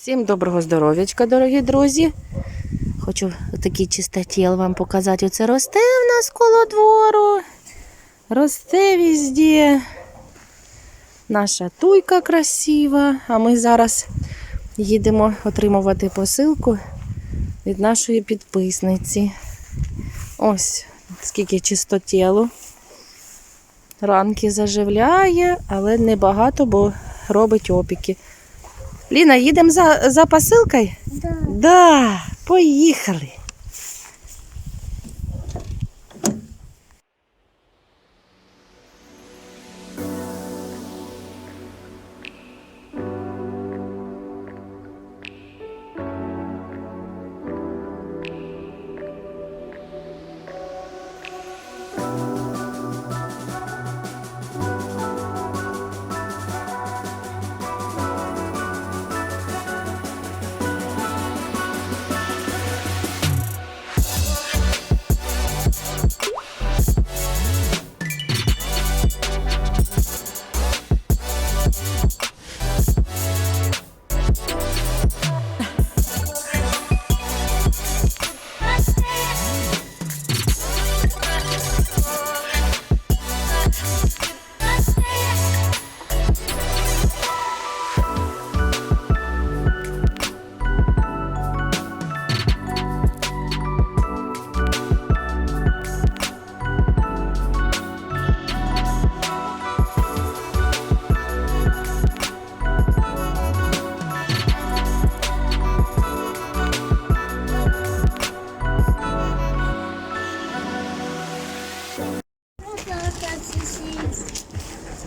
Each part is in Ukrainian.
Всім доброго здоров'ячка, дорогі друзі. Хочу такий чистотіл вам показати. Оце росте в нас коло двору. Росте везде. Наша туйка красива. А ми зараз їдемо отримувати посилку від нашої підписниці. Ось скільки чистотілу. Ранки заживляє, але небагато, бо робить опіки. Ліна, їдемо за, за посилкою? Да. Да, поїхали.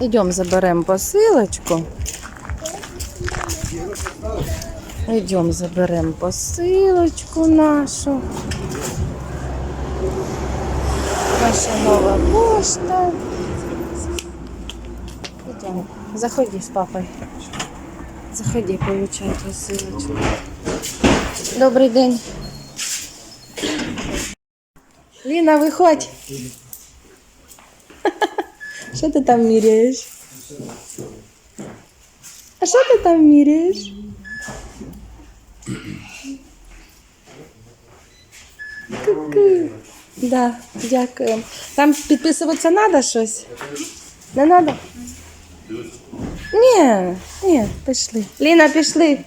Йдемо заберемо посилочку. Йдемо заберемо посилочку нашу. Наша нова пошта. Йдемо. Заходи з папою. Заходи, получай посилочку. Добрий день. Ліна, виходь. Що ти там міряєш? А що ти там міряєш? Ку-ку. Да, дякую. Там підписуватися треба щось? Не треба? Ні, ні, пішли. Ліна, пішли.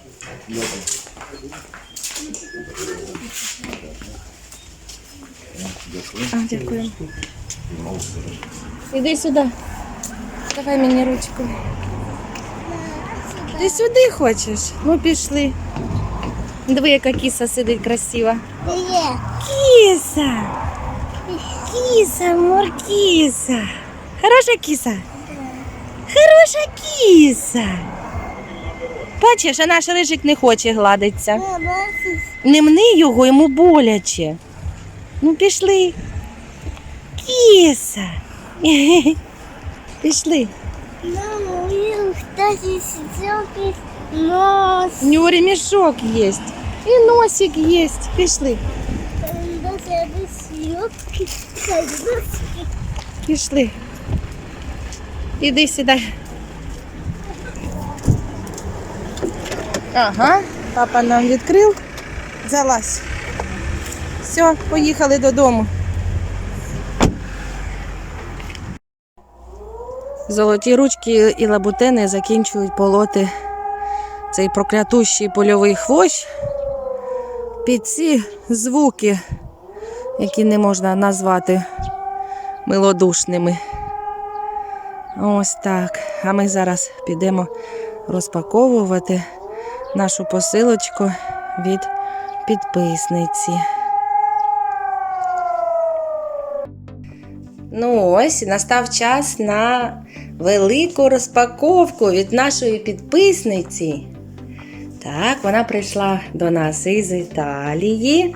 А, дякую. Іди сюди. Давай мені ручку. Ти сюди хочеш? Ну пішли. Диви, яка кіса сидить красива. Кіса! Кіса, моркіса. Хороша кіса? Хороша кіса. Бачиш, а наш рижик не хоче гладитися. Не мни його, йому боляче. Ну, пішли. Кіса. Пішли. Він хтось із сьомки нос. У нього ремішок є. І носик є. Пішли. Пішли. Іди сюди. Ага, папа нам відкрив. Залазь. Все, поїхали додому. Золоті ручки і лабутени закінчують полоти цей проклятущий польовий хвощ під ці звуки, які не можна назвати милодушними. Ось так. А ми зараз підемо розпаковувати нашу посилочку від підписниці. Ну ось настав час на велику розпаковку від нашої підписниці. Так, вона прийшла до нас із Італії.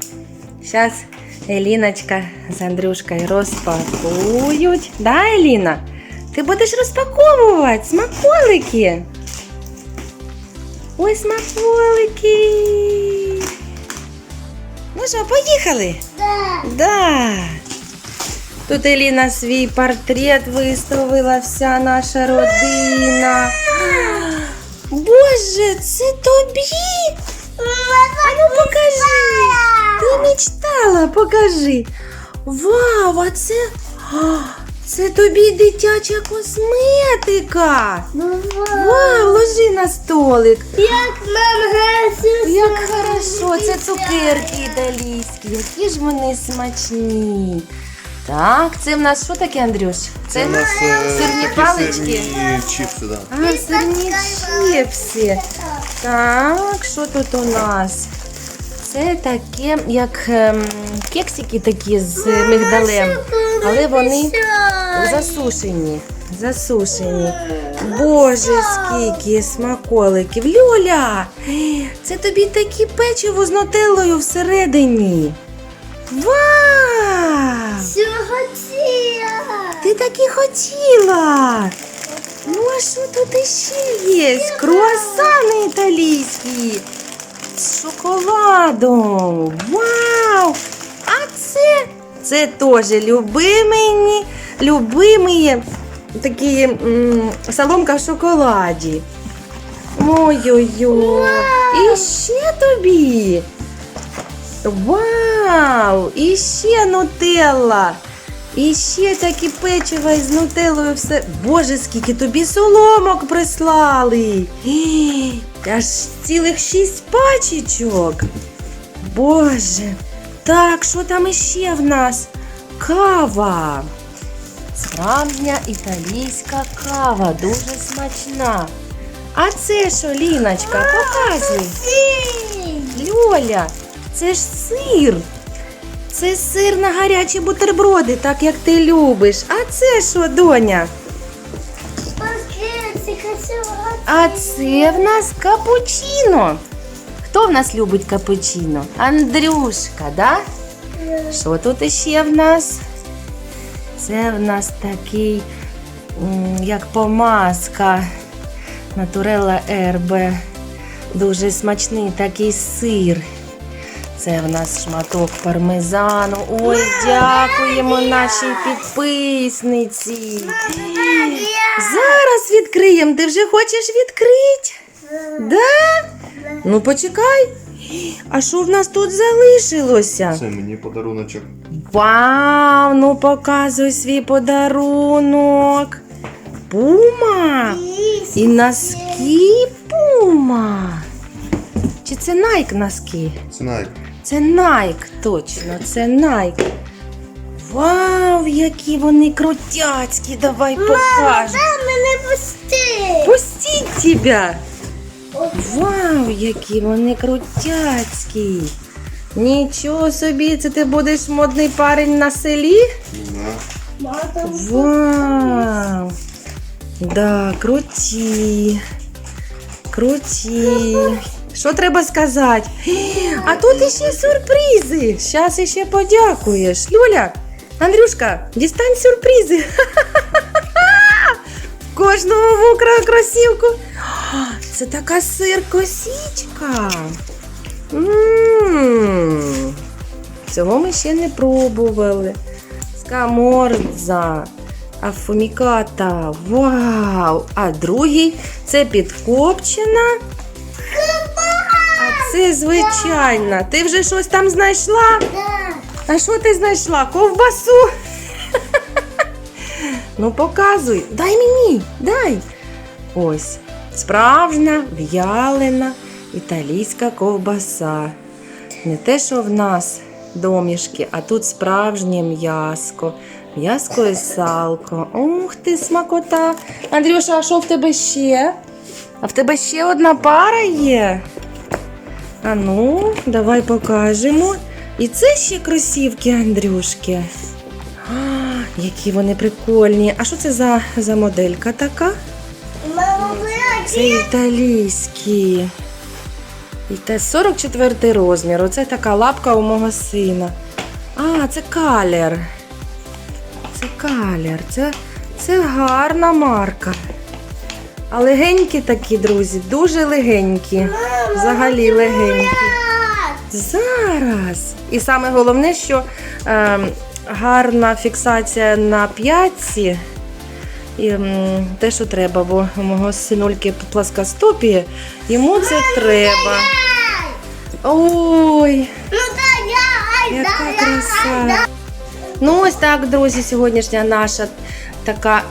Зараз Еліночка з Андрюшкою розпакують. Да, Еліна? Ти будеш розпаковувати смаколики. Ой, смаколики. Ну що, поїхали? Да. Да. Тут Еліна свій портрет виставила, вся наша родина. Боже, це тобі? А ну покажи. Ти мечтала, покажи. Вау, а це. Це тобі дитяча косметика. Вау, ложи на столик. Як нам гасю. Як хорошо, це цукерки італійські, які ж вони смачні. Так, це в нас що таке, Андрюш? Це у нас е, сирні такі палички? сирні чіпси, да. А, сирні чіпси. Так, що тут у нас? Це таке, як ем, кексики такі з мигдалем, але вони засушені. Засушені. Боже, скільки смаколиків. Люля! Це тобі такі печиво з нутеллою всередині. Вау! Так і хотіла. Ну, а що тут іще є? Круасани італійські з шоколадом. Вау! А це? Це теж любимий, любимі такі м, соломка в шоколаді. Ой-ой-ой. І ще тобі. Вау! І ще нутелла. І ще такі печива із нутеллою все. Боже, скільки тобі соломок прислали. Аж цілих шість пачечок. Боже. Так, що там іще в нас? Кава. Справжня італійська кава, дуже смачна. А це що, Ліночка, показуй. Льоля, це ж сир. Це сир на гарячі бутерброди, так як ти любиш. А це що, доня? А це в нас капучино. Хто в нас любить капучино? Андрюшка, да? Що тут іще в нас? Це в нас такий, як помазка Натурелла Ербе. Дуже смачний такий сир. Це в нас шматок пармезану. Ой, дякуємо нашій підписниці. Зараз відкриємо. Ти вже хочеш відкрити? Да? Ну почекай. А що в нас тут залишилося? Це мені подаруночок. Вау, ну показуй свій подарунок. Пума. І носки пума. Чи це Nike носки? Це Nike. Це Nike, точно, це Nike. Вау, які вони крутяцькі, давай покажемо. мене пусти. Пустіть тебе. Вау, які вони крутяцькі. Нічого собі, це ти будеш модний парень на селі? Вау! Да, круті. Круті. Що треба сказати? А тут іще сюрпризи. Зараз іще подякуєш. Люля, Андрюшка, дістань сюрпризи. Кожному в укра кросівку. Це така сир-косічка. Цього ми ще не пробували. Скаморза, афуміката. Вау! А другий це підкопчена. Це звичайна. Ти вже щось там знайшла? А що ти знайшла? Ковбасу? ну, показуй. Дай мені, дай. Ось. Справжня в'ялена італійська ковбаса. Не те, що в нас домішки, а тут справжнє м'яско. М'яско і салко. Ух ти, смакота. Андрюша, а що в тебе ще? А в тебе ще одна пара є? А ну, давай покажемо. І це ще кросівки Андрюшки. А, які вони прикольні. А що це за, за моделька така? Це італійські. І те 44 розмір. Оце така лапка у мого сина. А, це калер. Це калер. Це, це гарна марка. А легенькі такі, друзі, дуже легенькі. Взагалі легенькі. Зараз. І саме головне, що е, гарна фіксація на п'ятці. І, м, те, що треба, бо у мого синульки плоскостопія, йому це треба. Ой, Ну яка краса. Ну, ось так, друзі, сьогоднішня наша така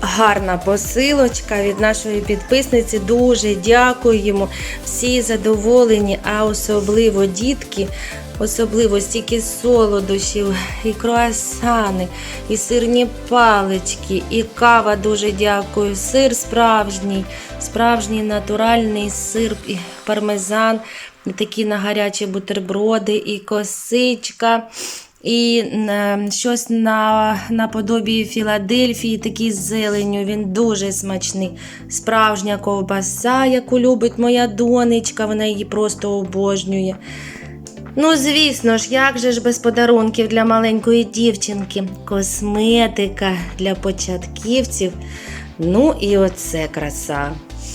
гарна посилочка від нашої підписниці. Дуже дякуємо. Всі задоволені, а особливо дітки. Особливо стільки солодощів, і круасани, і сирні палички, і кава дуже дякую. Сир справжній, справжній натуральний сир, і пармезан, і такі на гарячі бутерброди, і косичка. І щось на, наподобі Філадельфії, такий з зеленню. Він дуже смачний. Справжня ковбаса, яку любить моя донечка, вона її просто обожнює. Ну, звісно ж, як же ж без подарунків для маленької дівчинки, косметика для початківців. Ну і оце краса.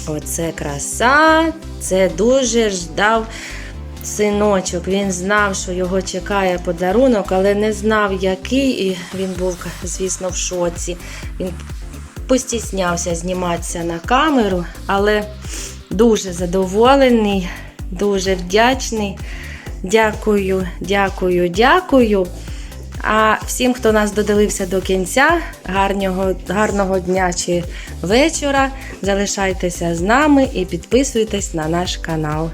Оце краса. Це дуже ждав синочок. Він знав, що його чекає подарунок, але не знав, який, і він був, звісно, в шоці. Він постіснявся зніматися на камеру, але дуже задоволений, дуже вдячний. Дякую, дякую, дякую. А всім, хто нас додивився до кінця, гарного, гарного дня чи вечора. Залишайтеся з нами і підписуйтесь на наш канал.